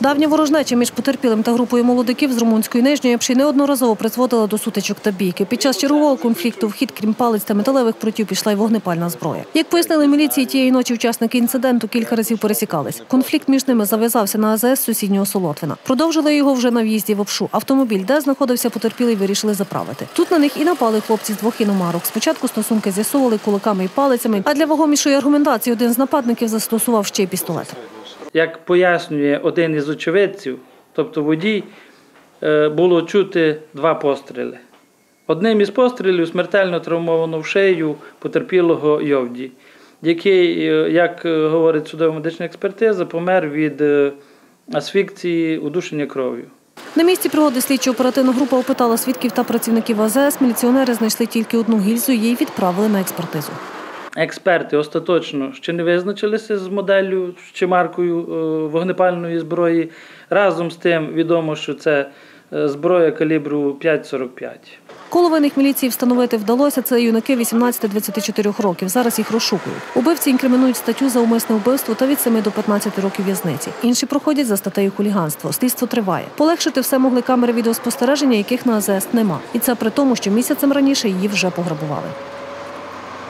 Давня ворожнеча між потерпілим та групою молодиків з румунської нижньої Пші неодноразово призводила до сутичок та бійки. Під час чергового конфлікту в хід, крім палець та металевих прутів, пішла й вогнепальна зброя. Як пояснили міліції, тієї ночі учасники інциденту кілька разів пересікались. Конфлікт між ними зав'язався на АЗС сусіднього Солотвина. Продовжили його вже на в'їзді в Обшу. Автомобіль, де знаходився потерпілий, вирішили заправити. Тут на них і напали хлопці з двох іномарок. Спочатку стосунки з'ясовували кулаками і палицями, а для вагомішої аргументації один з нападників застосував ще й пістолет. Як пояснює один із очевидців, тобто водій, е, було чути два постріли. Одним із пострілів смертельно травмовано в шею потерпілого Йовді, який, е, як е, говорить судова медична експертиза, помер від асфікції удушення кров'ю. На місці пригоди слідчо-оперативна група опитала свідків та працівників АЗС. Міліціонери знайшли тільки одну гільзу, її відправили на експертизу. Експерти остаточно ще не визначилися з моделлю чи маркою е, вогнепальної зброї. Разом з тим відомо, що це е, зброя калібру 5,45. Коло винних міліції встановити вдалося. Це юнаки 18-24 років. Зараз їх розшукують. Убивці інкримінують статтю за умисне вбивство та від 7 до 15 років в'язниці. Інші проходять за статтею хуліганство. Слідство триває. Полегшити все могли камери відеоспостереження, яких на АЗС нема. І це при тому, що місяцем раніше її вже пограбували.